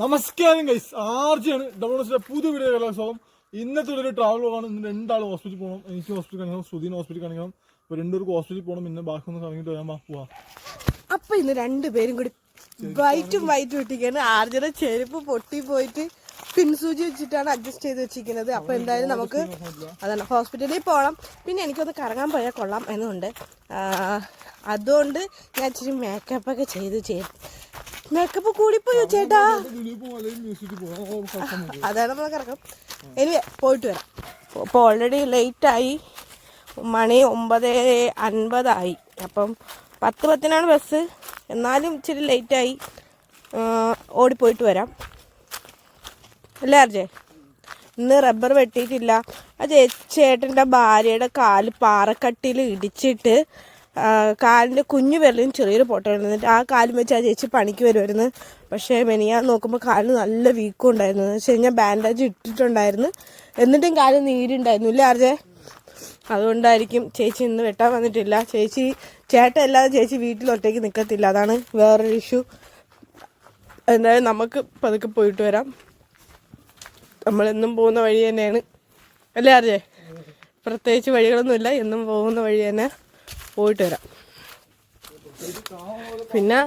നമസ്കാരം ഗൈസ് ആർജിയാണ്. ഡബ്ല്യൂസിന്റെ പുതിയ വീഡിയോ കലാസ്വാഗം ഇന്നത്തെ ഒരു ട്രാവൽ ആണ്. ഇന്ന് രണ്ടാളും ഹോസ്പിറ്റലിൽ പോകണം എനിക്ക് ഹോസ്പിറ്റൽ കാണിക്കണം. ശ്രുതിന് ഹോസ്പിറ്റൽ കാണിക്കണം. അപ്പൊ രണ്ടുപേർക്ക് ഹോസ്പിറ്റലിൽ പോകണം പിന്നെ ബാക്കി ഒന്ന് കറങ്ങിട്ട് വരാൻ പോവാ. അപ്പൊ ഇന്ന് രണ്ടുപേരും കൂടി വൈറ്റും വൈറ്റും ഇട്ടിരിക്കുകയാണ്. ആർജന ചെരുപ്പ് പൊട്ടി പോയിട്ട് പിൻസൂചി വെച്ചിട്ടാണ് അഡ്ജസ്റ്റ് ചെയ്ത് വെച്ചിരിക്കുന്നത്. അപ്പൊ എന്തായാലും നമുക്ക് അതാണ്. ഹോസ്പിറ്റലിൽ പോകണം പിന്നെ എനിക്കൊന്ന് കറങ്ങാൻ പോയാൽ കൊള്ളാം എന്നുണ്ട്. അതുകൊണ്ട് ഞാൻ ഇച്ചിരി മേക്കപ്പ് ഒക്കെ ചെയ്ത് ചെയ്യും മേക്കപ്പ് കൂടിപ്പോയോ ചേട്ടാ? അതാണ് നമ്മളെ കറക്കം. പോയിട്ട് വരാം. ഇപ്പോൾ ഓൾറെഡി ലേറ്റായി മണി ഒമ്പത് അൻപതായി. അപ്പം പത്ത് പത്തിനാണ് ബസ് എന്നാലും ഇച്ചിരി ലേറ്റായി ഓടിപ്പോയിട്ട് വരാം. അല്ലേ അർജേ ഇന്ന് റബ്ബർ വെട്ടിയിട്ടില്ല. ആ ചേട്ടന്റെ ഭാര്യയുടെ കാൽ പാറക്കട്ടിയിൽ ഇടിച്ചിട്ട് കാലിന്റെ കുഞ്ഞു വിരലും ചെറിയൊരു പൊട്ട എന്നിട്ട് ആ കാലും വെച്ച് ആ ചേച്ചി പണിക്ക് വരുമായിരുന്നു പക്ഷേ മെനിയാൻ നോക്കുമ്പോൾ കാലിന് നല്ല വീക്കും ഉണ്ടായിരുന്നു. എന്ന് വെച്ച് കഴിഞ്ഞാൽ ബാൻഡേജ് ഇട്ടിട്ടുണ്ടായിരുന്നു. എന്നിട്ടും കാൽ നീരുണ്ടായിരുന്നു ഇല്ലേ ആർജേ? അതുകൊണ്ടായിരിക്കും ചേച്ചി ഇന്ന് വെട്ടാൻ വന്നിട്ടില്ല. ചേച്ചി ചേട്ടൻ അല്ലാതെ ചേച്ചി വീട്ടിൽ ഒറ്റയ്ക്ക് നിൽക്കത്തില്ല അതാണ് വേറൊരു ഇഷ്യൂ എന്തായാലും നമുക്ക് പതുക്കെ പോയിട്ട് വരാം. നമ്മളെന്നും പോകുന്ന വഴി തന്നെയാണ്. അല്ലേ അറിയേ പ്രത്യേകിച്ച് വഴികളൊന്നുമില്ല. എന്നും പോകുന്ന വഴി തന്നെ. പോയിട്ട് വരാം. പിന്നെ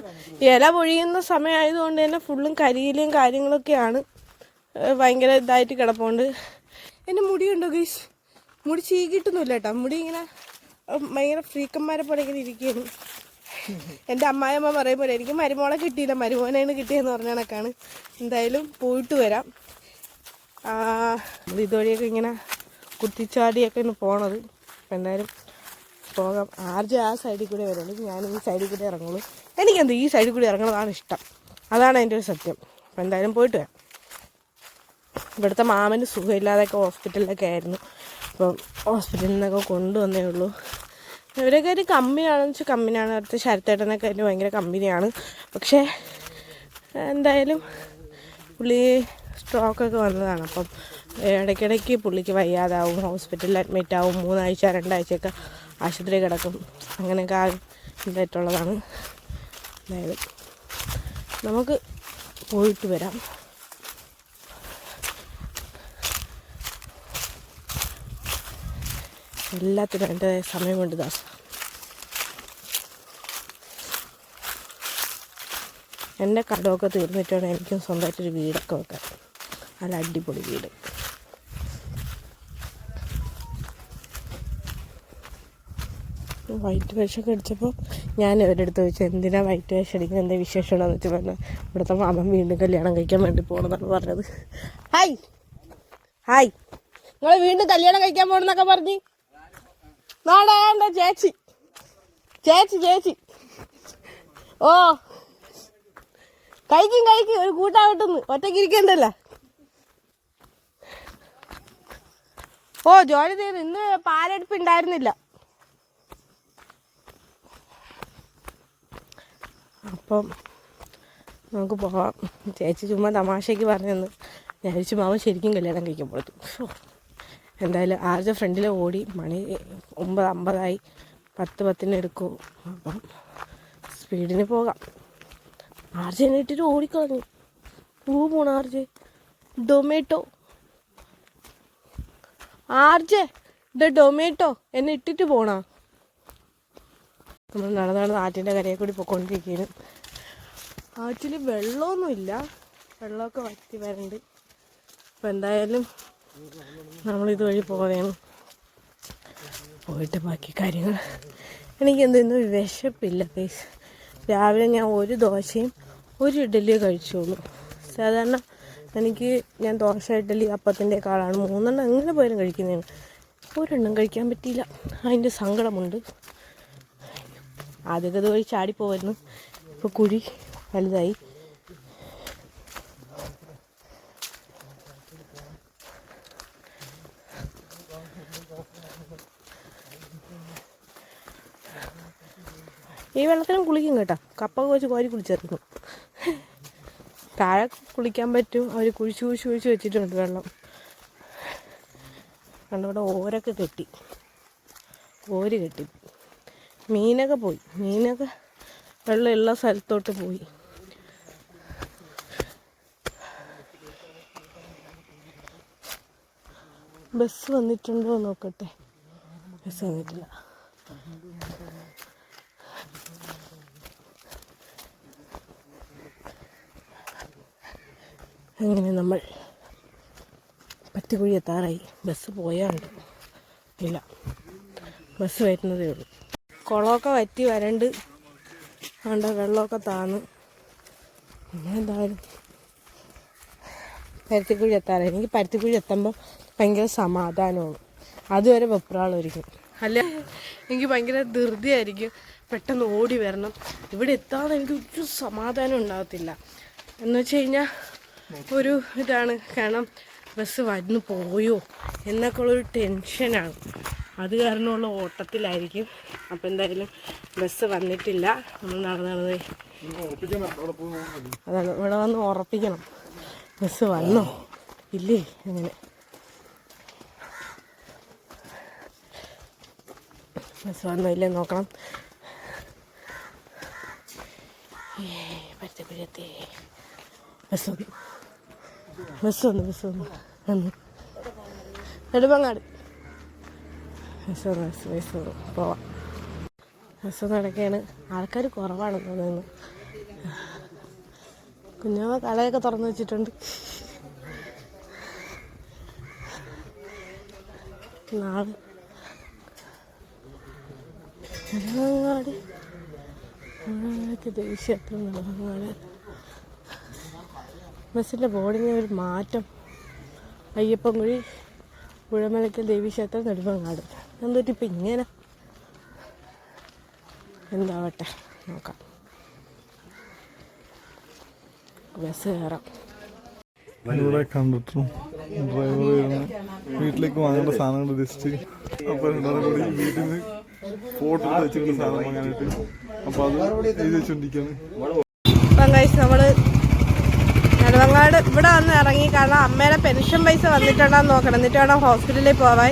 ഇല പൊഴിയുന്ന സമയമായതുകൊണ്ട് തന്നെ ഫുള്ളും കരിയിലും കാര്യങ്ങളൊക്കെയാണ് ഭയങ്കര ഇതായിട്ട് കിടപ്പുണ്ട്. എന്റെ മുടിയുണ്ടോ ഗൈസ് മുടി ചീകിട്ടൊന്നുമില്ല കേട്ടോ. മുടി ഇങ്ങനെ ഭയങ്കര ഫ്രീക്കന്മാരെ പോലെ ഇങ്ങനെ ഇരിക്കുകയാണ്. എന്റെ അമ്മായിയമ്മ പറയുമ്പോൾ എനിക്ക് മരുമോളെ കിട്ടിയില്ല മരുമോനാണ് കിട്ടിയെന്ന് പറഞ്ഞ കണക്കാണ്. എന്തായാലും പോയിട്ട് വരാം. ഇതുവഴിയൊക്കെ ഇങ്ങനെ കുത്തിച്ചാടിയൊക്കെ ഇന്ന് പോണത് എന്തായാലും പോകാം. ആർജ് ആ സൈഡിൽ കൂടെ വരുള്ളൂ ഞാൻ ഈ സൈഡിൽ കൂടെ ഇറങ്ങുള്ളൂ. എനിക്കെന്ത് ഈ സൈഡിൽ കൂടി ഇറങ്ങണതാണ് ഇഷ്ടം. അതാണ് എന്റെ ഒരു സത്യം. അപ്പം എന്തായാലും പോയിട്ട് വരാം. ഇവിടുത്തെ മാമന് സുഖമില്ലാതെയൊക്കെ ഹോസ്പിറ്റലിലൊക്കെ ആയിരുന്നു. അപ്പം ഹോസ്പിറ്റലിൽ നിന്നൊക്കെ കൊണ്ടുവന്നേ ഉള്ളൂ. ഇവരൊക്കെ ഒരു കമ്പനിയാണെന്ന് വെച്ചാൽ കമ്പനിയാണ്. അടുത്ത ശരത്തേട്ടനൊക്കെ അതിന് ഭയങ്കര കമ്പനിയാണ്. പക്ഷേ എന്തായാലും പുള്ളി സ്ട്രോക്കൊക്കെ വന്നതാണ്. അപ്പം ഇടയ്ക്കിടയ്ക്ക് പുള്ളിക്ക് വയ്യാതാവും ഹോസ്പിറ്റലിൽ അഡ്മിറ്റ് ആവും. മൂന്നാഴ്ച രണ്ടാഴ്ചയൊക്കെ ആശുപത്രി കിടക്കും. അങ്ങനെയൊക്കെ ആ ഇതായിട്ടുള്ളതാണ്. എന്തായാലും നമുക്ക് പോയിട്ട് വരാം. എല്ലാത്തിനും എന്റെ സമയം കൊണ്ട് ദാസ് എന്റെ കടമൊക്കെ തീർന്നിട്ടാണ് എനിക്കും സ്വന്തമായിട്ടൊരു വീടൊക്കെ വെക്കാൻ. നല്ല അടിപൊളി വീട്. വൈറ്റ് വേഷമൊക്കെ അടിച്ചപ്പോൾ ഞാൻ ഇവരുടെ അടുത്ത് ചോദിച്ചു എന്തിനാണ് വൈറ്റ് വേഷം അടിക്കുന്നത് എന്താ വിശേഷമാണെന്ന് വെച്ചാൽ പറഞ്ഞു ഇവിടുത്തെ മാമൻ വീണ്ടും കല്യാണം കഴിക്കാൻ വേണ്ടി പോകണമെന്നാണ് പറഞ്ഞത്. ഹായ് ഹായ് നിങ്ങൾ വീണ്ടും കല്യാണം കഴിക്കാൻ പോകണമെന്നൊക്കെ പറഞ്ഞു? നാടാണ്ട ചേച്ചി ചേച്ചി ചേച്ചി. ഓ കഴിക്കും കഴിക്കും ഒരു കൂട്ടാവട്ടെന്ന് ഒറ്റയ്ക്ക് ഇരിക്കണ്ടല്ല? ഓ ജോലി ചെയ്ത് ഇന്ന് പാലെടുപ്പ് ഉണ്ടായിരുന്നില്ല. അപ്പം നമുക്ക് പോകാം. ചേച്ചി ചുമ്മാ തമാശയ്ക്ക് പറഞ്ഞെന്ന് ഞാൻ വിളിച്ചു മാവൻ ശരിക്കും കല്യാണം കഴിക്കാൻ എന്തായാലും ആരുടെ ഫ്രണ്ടിൽ ഓടി മണി ഒമ്പത് അമ്പതായി പത്ത് പത്തിന് എടുക്കൂ. അപ്പം സ്പീഡിന് പോകാം. ആർജെ ഇട്ടിട്ട് ഓടിക്കളഞ്ഞു. പൂ പോണ ആർജെ. ഡൊമേറ്റോ ആർജെ ഇത് ഡൊമേറ്റോ എന്നെ ഇട്ടിട്ട് പോണാ. നമ്മൾ നടന്ന് നടന്ന് ആറ്റിന്റെ കരയെ കൂടി പോയിക്കൊണ്ടിരിക്കുകയാണ്. ആറ്റിൽ വെള്ളമൊന്നുമില്ല. വെള്ളമൊക്കെ വറ്റി വരണ്ട്. അപ്പം എന്തായാലും നമ്മളിതുവഴി പോവുകയാണ് പോയിട്ട് ബാക്കി കാര്യങ്ങൾ എനിക്ക് എന്തെങ്കിലും വിശപ്പില്ല പ്ലീസ് രാവിലെ ഞാൻ ഒരു ദോശയും ഒരു ഇഡലിയും കഴിച്ചുള്ളൂ സാധാരണ എനിക്ക് ഞാൻ ദോശ ഇഡ്ഡലി അപ്പത്തിന്റെ കാളാണ് മൂന്നെണ്ണം എങ്ങനെ പോയാലും കഴിക്കുന്നതാണ്. ഒരെണ്ണം കഴിക്കാൻ പറ്റിയില്ല. അതിന്റെ സങ്കടമുണ്ട്. ആദ്യമൊക്കെ ഇതുവഴി ചാടിപ്പോവായിരുന്നു. ഇപ്പോൾ കുഴി വലുതായി. ഈ വെള്ളത്തിലും കുളിക്കും കേട്ടോ. കപ്പ വെച്ച് കോരി കുളിച്ചിരുന്നു താഴെ കുളിക്കാൻ പറ്റും. അവർ കുഴിച്ച് കുഴിച്ച് കുഴിച്ച് വെച്ചിട്ടുണ്ട് വെള്ളം. കണ്ടിവിടെ ഓരൊക്കെ കെട്ടി. ഓര് കെട്ടി. മീനൊക്കെ പോയി. മീനൊക്കെ വെള്ളമുള്ള സ്ഥലത്തോട്ട് പോയി. ബസ് വന്നിട്ടുണ്ടോ നോക്കട്ടെ. ബസ് വന്നിട്ടില്ല. അങ്ങനെ നമ്മൾ പത്തിക്കുഴി എത്താറായി. ബസ് പോയാണ്ട് ഇല്ല. ബസ് വരുന്നതേ ഉള്ളൂ. കുളമൊക്കെ വറ്റി വരണ്ട്. അതുകൊണ്ട് വെള്ളമൊക്കെ താന്ന്. നമ്മളെന്തായാലും പരുത്തിക്കുഴി എത്താറായി എനിക്ക് പരുത്തിക്കുഴി എത്തുമ്പോൾ ഭയങ്കര സമാധാനമാണ്. അതുവരെ വെപ്രാളായിരിക്കും. അല്ല? എനിക്ക് ഭയങ്കര ധൃതിയായിരിക്കും. പെട്ടെന്ന് ഓടി വരണം. ഇവിടെ എത്താതെ എനിക്ക് ഒരു സമാധാനം ഉണ്ടാകത്തില്ല. എന്ന് വെച്ച് കഴിഞ്ഞാൽ ഒരു ഇതാണ്. കാരണം ബസ് വന്ന് പോയോ എന്നൊക്കെ ഉള്ളൊരു ടെൻഷനാണ്. അത് കാരണമുള്ള ഓട്ടത്തിലായിരിക്കും. അപ്പം എന്തായാലും ബസ് വന്നിട്ടില്ല. നമ്മൾ നടന്നത് നടന്ന് അതാണ്. ഇവിടെ വന്ന് ഉറപ്പിക്കണം. ബസ് വന്നോ? ഇല്ലേ അങ്ങനെ ബസ് വന്നോ ഇല്ലേ നോക്കണം. പറ്റപ്പിഴത്തെ ബസ് വന്നു. ബസ് വന്നു ബസ് വന്നു. വന്നു. നെടുമങ്ങാട് ബസ് വന്നു ബസ് ബസ് വന്നു. പോവാം. ബസ് നടക്കുകയാണ് ആൾക്കാർ കുറവാണെന്ന് തോന്നുന്നു. കുഞ്ഞമ്മ കടയൊക്കെ തുറന്നു വെച്ചിട്ടുണ്ട്. നാളെ. നെടുമങ്ങാട് ബസ്സിന്റെ ബോർഡിന് ഒരു മാറ്റം. അയ്യപ്പൻകുഴി പുഴമലയ്ക്കൽ ദേവീക്ഷേത്രം നെടുമ്പങ്ങാട് എന്തൊരു ഇപ്പം ഇങ്ങനെ? എന്താവട്ടെ നോക്കാം. ബസ് കയറാം ഇവിടെ കണ്ടിട്ടും ഡ്രൈവർ വരുന്നു. വീട്ടിലേക്ക് വാങ്ങേണ്ട സാധനങ്ങൾ ലിസ്റ്റ് അപ്പൊ രണ്ടാളും കൂടി വീട്ടിൽ നിന്ന് ഫോട്ടോ വെച്ചിട്ടുള്ള സാധനം വാങ്ങാനായിട്ട്. അപ്പൊ അത് എഴുതി കഴിച്ച് നമ്മൾ നെടുമങ്ങാട് ഇവിടെ വന്ന് ഇറങ്ങി കാരണം അമ്മേടെ പെൻഷൻ പൈസ വന്നിട്ടുണ്ടോന്ന് നോക്കണം. എന്നിട്ട് വേണം ഹോസ്പിറ്റലിൽ പോവാൻ.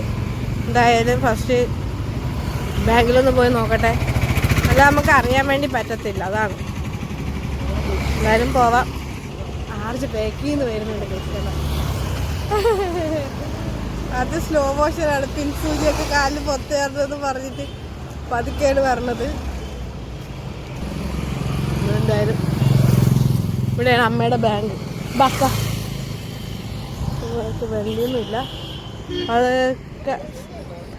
എന്തായാലും ഫസ്റ്റ് ബാങ്കിലൊന്ന് പോയി നോക്കട്ടെ. അത് നമുക്ക് അറിയാൻ വേണ്ടി പറ്റത്തില്ല. അതാണ്. എന്തായാലും പോവാം. ആർജ് ബാക്കിൽ നിന്ന് വരുന്നുണ്ട് അത് സ്ലോ മോഷനാണ് തിൻസൂചിയൊക്കെ കാലിൽ പൊത്തേറെന്ന് പറഞ്ഞിട്ട് പതുക്കെയാണ് പറഞ്ഞത് എന്തായാലും ഇവിടെയാണ് അമ്മയുടെ ബാങ്ക് ബക്ക വെള്ളിയൊന്നുമില്ല അതൊക്കെ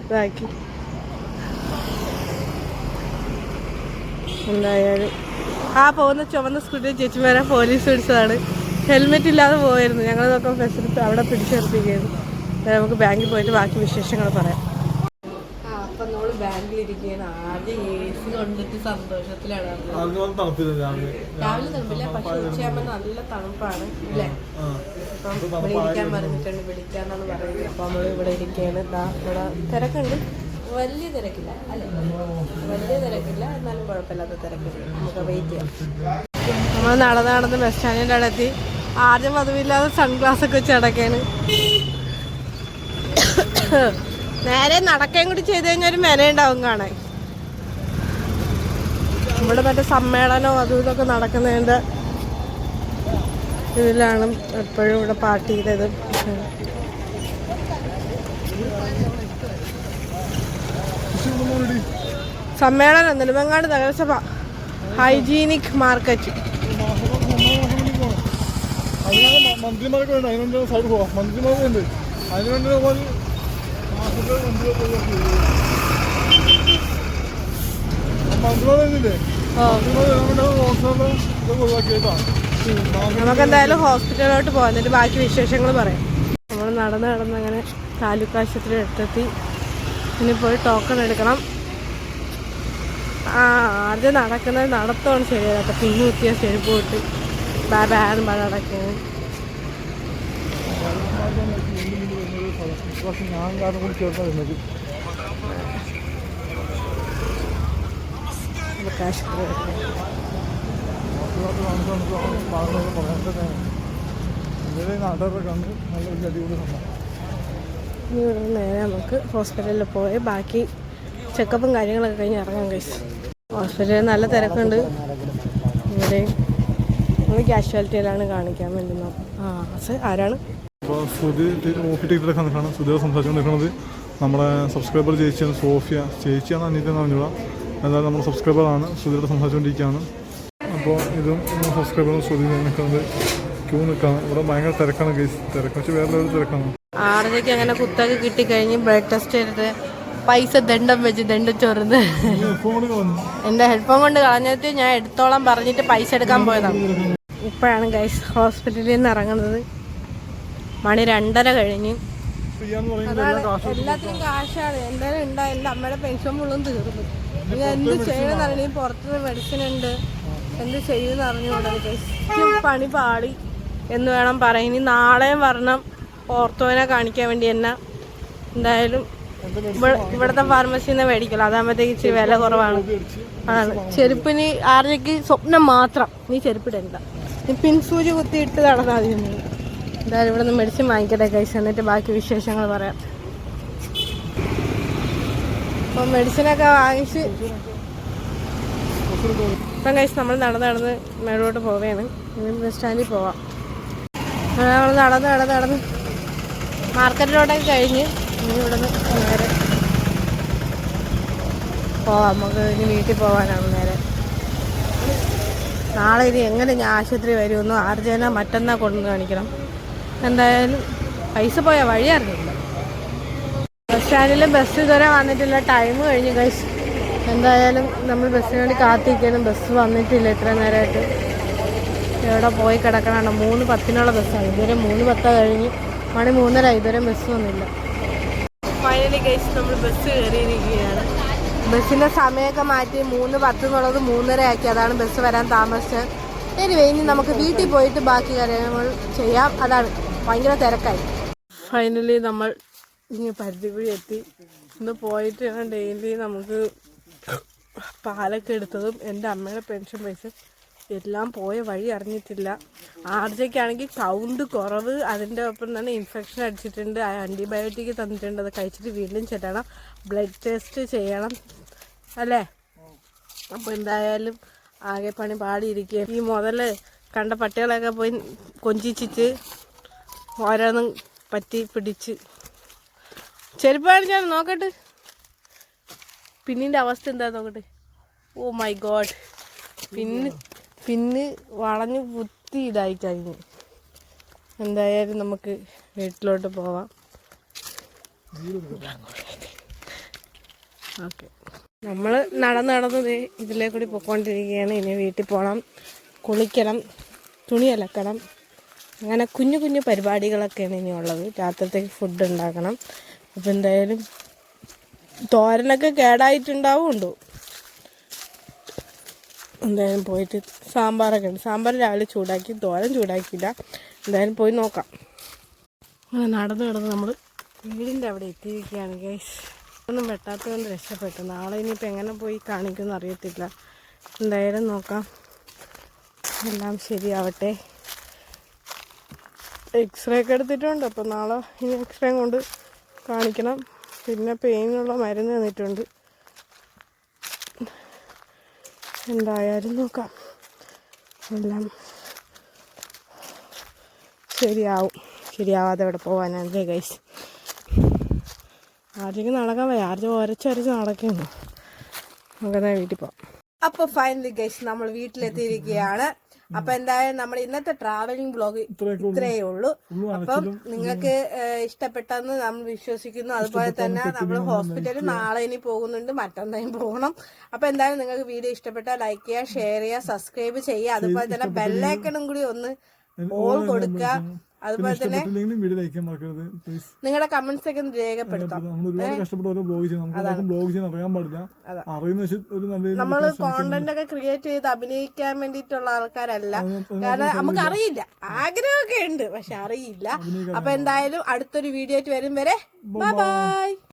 ഇതാക്കി. എന്തായാലും. ആ പോകുന്ന ചുവന്ന സ്കൂട്ടിൽ ചേച്ചിമാരെ പോലീസ് പിടിച്ചതാണ് ഹെൽമെറ്റ് ഇല്ലാതെ പോയിരുന്നു ഞങ്ങൾ നോക്കാൻ ബസ്സിൽ അവിടെ പിടിച്ചു നിർത്തിക്കുകയായിരുന്നു നമുക്ക് ബാങ്കിൽ പോയിട്ട് ബാക്കി വിശേഷങ്ങൾ പറയാം. അപ്പം ബാങ്കിൽ ഇരിക്കുകയാണ് ആദ്യം എ സി കൊണ്ടിട്ട് സന്തോഷത്തിലാണ് രാവിലെ. തണുപ്പില്ല പക്ഷെ ഉച്ചയാകുമ്പോൾ നല്ല തണുപ്പാണ് അല്ലേ? ആ അപ്പം ഇവിടെ ഇരിക്കാൻ പറഞ്ഞിട്ടുണ്ട് വിളിക്കാന്നാണ് പറയുന്നത്. അപ്പം നമ്മൾ ഇവിടെ ഇരിക്കുകയാണ്. ഇവിടെ തിരക്കുണ്ട്. വലിയ തിരക്കില്ല അല്ലേ? വലിയ തിരക്കില്ല എന്നാലും കുഴപ്പമില്ലാത്ത തിരക്കില്ല നമുക്ക് വെയിറ്റ് ചെയ്യാം. നമ്മൾ നടന്ന് നടന്ന് ബസ് സ്റ്റാൻഡിന്റെ അവിടെ എത്തി. ആദ്യം പതിവില്ലാതെ സൺഗ്ലാസ് ഒക്കെ വെച്ച് നടക്കാണ്. നേരെ നടക്കുകയും കൂടി ചെയ്ത് കഴിഞ്ഞാൽ ഒരു മെനയുണ്ടാവും കാണാൻ. ഇവിടെ മറ്റേ സമ്മേളനവും അതും ഇതൊക്കെ നടക്കുന്നതിന്റെ ഇതിലാണ് എപ്പോഴും ഇവിടെ പാർട്ടി ചെയ്തത്. സമ്മേളനം നെടുമങ്ങാട് നഗരസഭ. Hygienic market. അതിനാണ് മന്ത്രിമാരൊക്കെ ഉണ്ട് അതിനുണ്ട് സൈഡ് പോവാം. മന്ത്രിമാരൊക്കെ ഉണ്ട്. അതിനുണ്ട് നമ്മൾ മാസത്തിൽ മന്ത്രിമാരൊന്നുമില്ലേ ഓ മന്ത്രിമാർ ഹോസ്റ്റലിൽ ഇതൊക്കെ ഒഴിവാക്കിയിട്ടാണ് നമുക്ക് എന്തായാലും ഹോസ്പിറ്റലിലോട്ട് പോകാം എന്നിട്ട് ബാക്കി വിശേഷങ്ങൾ പറയാം. നമ്മൾ നടന്ന് നടന്ന് അങ്ങനെ താലൂക്ക് ആശുപത്രി എടുത്തെത്തി ഇനി പോയി ടോക്കൺ എടുക്കണം. ആ ആദ്യം നടക്കുന്നത് നടത്തമാണ് അപ്പം പിന്നെ കുത്തിയ ചെരുപ്പ് വിട്ട് ഇവിടെ നിന്ന് നേരെ നമുക്ക് ഹോസ്പിറ്റലിൽ പോയി. ബാക്കി ചെക്കപ്പും കാര്യങ്ങളൊക്കെ കഴിഞ്ഞ് ഇറങ്ങാം കഴിച്ചു ഹോസ്പിറ്റലിൽ നല്ല തിരക്കുണ്ട്. ഇവിടെ നമ്മൾ കാഷ്വാലിറ്റിയിലാണ് കാണിക്കാൻ വേണ്ടി നോക്കും ആ അത് ആരാണ്? അപ്പോൾ ശ്രുതി ടിക്കറ്റൊക്കെ സംസാരിച്ചുകൊണ്ടിരിക്കുന്നത് നമ്മുടെ സബ്സ്ക്രൈബർ ചേച്ചിയാണ് സോഫിയ. ചേച്ചിയാണ് അനിയത്തെന്ന് പറഞ്ഞോളാം എന്തായാലും നമ്മുടെ സബ്സ്ക്രൈബറാണ് ശ്രുതിയോട് സംസാരിച്ചുകൊണ്ടിരിക്കുകയാണ്. അപ്പോൾ ഇതും സബ്സ്ക്രൈബർ സബ്സ്ക്രൈബറും ശ്രുതി നിൽക്കുന്നത്. ക്യൂ നിൽക്കാണ് ഇവിടെ ഭയങ്കര തിരക്കാണ് കേസ് തിരക്ക് വെച്ച് വേറെ ഒരു തിരക്കാണ്. ആറരയ്ക്ക് അങ്ങനെ കുത്തൊക്കെ കിട്ടിക്കഴിഞ്ഞ് ബ്ലഡ് ടെസ്റ്റ് ചെയ്തിട്ട് പൈസ ദണ്ഡം വെച്ച് ദണ്ഡം ചൊറുന്ന് എന്റെ ഹെഡ്ഫോൺ കൊണ്ട് കളഞ്ഞിട്ട് ഞാൻ എടുത്തോളം പറഞ്ഞിട്ട് പൈസ എടുക്കാൻ പോയതാണ് ഇപ്പോഴാണ് ഗൈസ് ഹോസ്പിറ്റലിൽ നിന്ന് ഇറങ്ങുന്നത്. മണി രണ്ടര കഴിഞ്ഞ്. എല്ലാത്തിനും കാശാണ്. എന്തായാലും ഉണ്ടായില്ല അമ്മയുടെ പെൻഷൻ മുഴുവൻ തീർന്നു. ഇനി എന്ത് ചെയ്യണമെന്ന് അറിയണേ പുറത്തുനിന്ന് മെഡിസിൻ ഉണ്ട്. എന്ത് ചെയ്യുമെന്ന് അറിഞ്ഞുകൂടാ ഗൈസ് പണി പാളി എന്ന് വേണം പറയാൻ. ഇനി നാളെയും വരണം. ഓർത്തോനെ കാണിക്കാൻ വേണ്ടി എന്നാ. എന്തായാലും ഇവിടത്തെ ഫാർമസിയിൽ നിന്ന് മേടിക്കല. അതാകുമ്പോഴത്തേക്ക് ഇച്ചിരി വില കുറവാണ്. ആണ് ചെരുപ്പിന് ആർജയ്ക്ക് സ്വപ്നം മാത്രം. നീ ചെരുപ്പിടണ്ട പിൻസൂചി കുത്തിയിട്ട് നടന്നാൽ മതി നീ. എന്തായാലും ഇവിടെ നിന്ന് മെഡിസിൻ വാങ്ങിക്കട്ടെ കഴിച്ച് എന്നിട്ട് ബാക്കി വിശേഷങ്ങൾ പറയാം. അപ്പം മെഡിസിനൊക്കെ വാങ്ങിച്ച് ഇപ്പം കഴിച്ച് നമ്മൾ നടന്ന് നടന്ന് മേളോട്ട് പോവുകയാണ് ഇനി ബസ് സ്റ്റാൻഡിൽ പോവാം. നമ്മൾ നടന്ന് നടന്ന് നടന്ന് മാർക്കറ്റിലോട്ടൊക്കെ കഴിഞ്ഞ് ഇനി ഇവിടെ നിന്ന് നേരെ പോവാം. നമുക്ക് ഇനി വീട്ടിൽ പോകാനാണ് നേരെ. നാളെ ഇനി എങ്ങനെ ഞാൻ ആശുപത്രി വരുമെന്നോ ആർജന മറ്റന്നാ കൊണ്ടു കാണിക്കണം. എന്തായാലും പൈസ പോയ വഴി അറിഞ്ഞില്ല ബസ് സ്റ്റാൻഡിൽ ബസ് ഇതുവരെ വന്നിട്ടില്ല. ടൈം കഴിഞ്ഞു കഴിച്ച് എന്തായാലും നമ്മൾ ബസ്സിന് വേണ്ടി കാത്തിരിക്കണം ബസ് വന്നിട്ടില്ല ഇത്ര നേരമായിട്ട് എവിടെ പോയി കിടക്കണോ മൂന്ന് പത്തിനുള്ള ബസ്സാണ് ഇതുവരെ മൂന്ന് പത്ത കഴിഞ്ഞ് മണി മൂന്നര ഇതുവരെ ബസ് വന്നില്ല. ഫൈനലി കഴിച്ച് നമ്മൾ ബസ് കയറിയിരിക്കുകയാണ്. ബസ്സിന്റെ സമയമൊക്കെ മാറ്റി മൂന്ന് പത്ത് എന്നുള്ളത് മൂന്നര ആക്കി. അതാണ് ബസ് വരാൻ താമസിച്ചത്. എനിവേ ഇനി നമുക്ക് വീട്ടിൽ പോയിട്ട് ബാക്കി കാര്യങ്ങൾ ചെയ്യാം. അതാണ് ഭയങ്കര തിരക്കായി. ഫൈനലി നമ്മൾ ഇനി പരിധിക്കുഴി എത്തി. ഇന്ന് പോയിട്ട് ഞാൻ ഡെയിലി നമുക്ക് പാലൊക്കെ എടുത്തതും എന്റെ അമ്മയുടെ പെൻഷൻ പൈസ എല്ലാം പോയ വഴി അറിഞ്ഞിട്ടില്ല. ആർജയ്ക്കാണെങ്കിൽ കൗണ്ട് കുറവ് അതിന്റെ ഒപ്പം തന്നെ ഇൻഫെക്ഷൻ അടിച്ചിട്ടുണ്ട്. ആന്റിബയോട്ടിക് തന്നിട്ടുണ്ട്. അത് കഴിച്ചിട്ട് വീണ്ടും ചെല്ലണം. ബ്ലഡ് ടെസ്റ്റ് ചെയ്യണം. അല്ലേ? അപ്പോൾ എന്തായാലും ആകെ പണി പാടിയിരിക്കുക ഈ മുതൽ കണ്ട പട്ടികളെയൊക്കെ പോയി കൊഞ്ചിച്ചിട്ട് ഓരോന്നും പറ്റി പിടിച്ച്. ചെരുപ്പ് കാണിച്ചാൽ നോക്കട്ടെ. പിന്നിന്റെ അവസ്ഥ എന്താ നോക്കട്ടെ? Oh my god. പിന്ന് പിന്ന് വളഞ്ഞ് കുത്തി ഇതായി കഴിഞ്ഞു. എന്തായാലും നമുക്ക് വീട്ടിലോട്ട് പോവാം. ഓക്കെ. നമ്മൾ നടന്ന് നടന്ന് ഇതിലേ കൂടി പൊയ്ക്കൊണ്ടിരിക്കുകയാണ് ഇനി വീട്ടിൽ പോകണം കുളിക്കണം. തുണി അലക്കണം. അങ്ങനെ കുഞ്ഞു കുഞ്ഞു പരിപാടികളൊക്കെയാണ് ഇനി ഉള്ളത്. രാത്രിത്തേക്ക് ഫുഡ് ഉണ്ടാക്കണം. അപ്പം എന്തായാലും തോരനൊക്കെ കേടായിട്ടുണ്ടാവുമുണ്ടോ. എന്തായാലും പോയിട്ട് സാമ്പാറൊക്കെ ഉണ്ട്. സാമ്പാർ രാവിലെ ചൂടാക്കി തോരൻ ചൂടാക്കിയില്ല. എന്തായാലും പോയി നോക്കാം. അങ്ങനെ നടന്ന് നടന്ന് നമ്മൾ വീടിന്റെ അവിടെ എത്തിയിരിക്കുകയാണ് ഗൈസ് ഒന്നും വെട്ടാത്തതുകൊണ്ട് രക്ഷപ്പെട്ടു. നാളെ ഇനിയിപ്പോൾ എങ്ങനെ പോയി കാണിക്കുമെന്ന് അറിയത്തില്ല. എന്തായാലും നോക്കാം. എല്ലാം ശരിയാവട്ടെ. എക്സ്റേ ഒക്കെ എടുത്തിട്ടുണ്ട്. അപ്പോൾ നാളെ ഇനി എക്സ്റേ കൊണ്ട് കാണിക്കണം. പിന്നെ പെയിനുള്ള മരുന്ന് തന്നിട്ടുണ്ട്. എന്തായാലും നോക്കാം. എല്ലാം ശരിയാവും. ശരിയാവാതെ ഇവിടെ പോകാനല്ലേ ഗൈസ് ആദ്യം നടക്കാൻ വയ്യ. ആദ്യം ഒരച്ചൊരച്ച് നടക്കുന്നു. നമുക്കെന്നാ വീട്ടിൽ പോവാം. അപ്പൊ ഫൈനലി ഗൈസ് നമ്മൾ വീട്ടിലെത്തിയിരിക്കുകയാണ്. അപ്പൊ എന്തായാലും നമ്മുടെ ഇന്നത്തെ ട്രാവലിംഗ് ബ്ലോഗ് ഇത്രയേ ഉള്ളൂ. അപ്പം നിങ്ങൾക്ക് ഇഷ്ടപ്പെട്ടെന്ന് നമ്മൾ വിശ്വസിക്കുന്നു. അതുപോലെ തന്നെ നമ്മൾ ഹോസ്പിറ്റലിൽ നാളെ ഇനി പോകുന്നുണ്ട്. മറ്റന്നായും പോകണം. അപ്പൊ എന്തായാലും നിങ്ങൾക്ക് വീഡിയോ ഇഷ്ടപ്പെട്ടാൽ ലൈക്ക് ചെയ്യുക ഷെയർ ചെയ്യുക സബ്സ്ക്രൈബ് ചെയ്യുക. അതുപോലെ തന്നെ ബെല്ലൈക്കണും കൂടി ഒന്ന് ഓൾ കൊടുക്കുക. അതുപോലെ തന്നെ നിങ്ങളുടെ കമന്റ്സ് ഒക്കെ രേഖപ്പെടുത്താം നമ്മൾ കോണ്ടന്റ് ഒക്കെ ക്രിയേറ്റ് ചെയ്ത് അഭിനയിക്കാൻ വേണ്ടിയിട്ടുള്ള ആൾക്കാരല്ല. കാരണം നമുക്ക് അറിയില്ല. ആഗ്രഹമൊക്കെ ഉണ്ട് പക്ഷെ അറിയില്ല. അപ്പൊ എന്തായാലും അടുത്തൊരു വീഡിയോ ആയിട്ട് വരും വരെ. ബൈ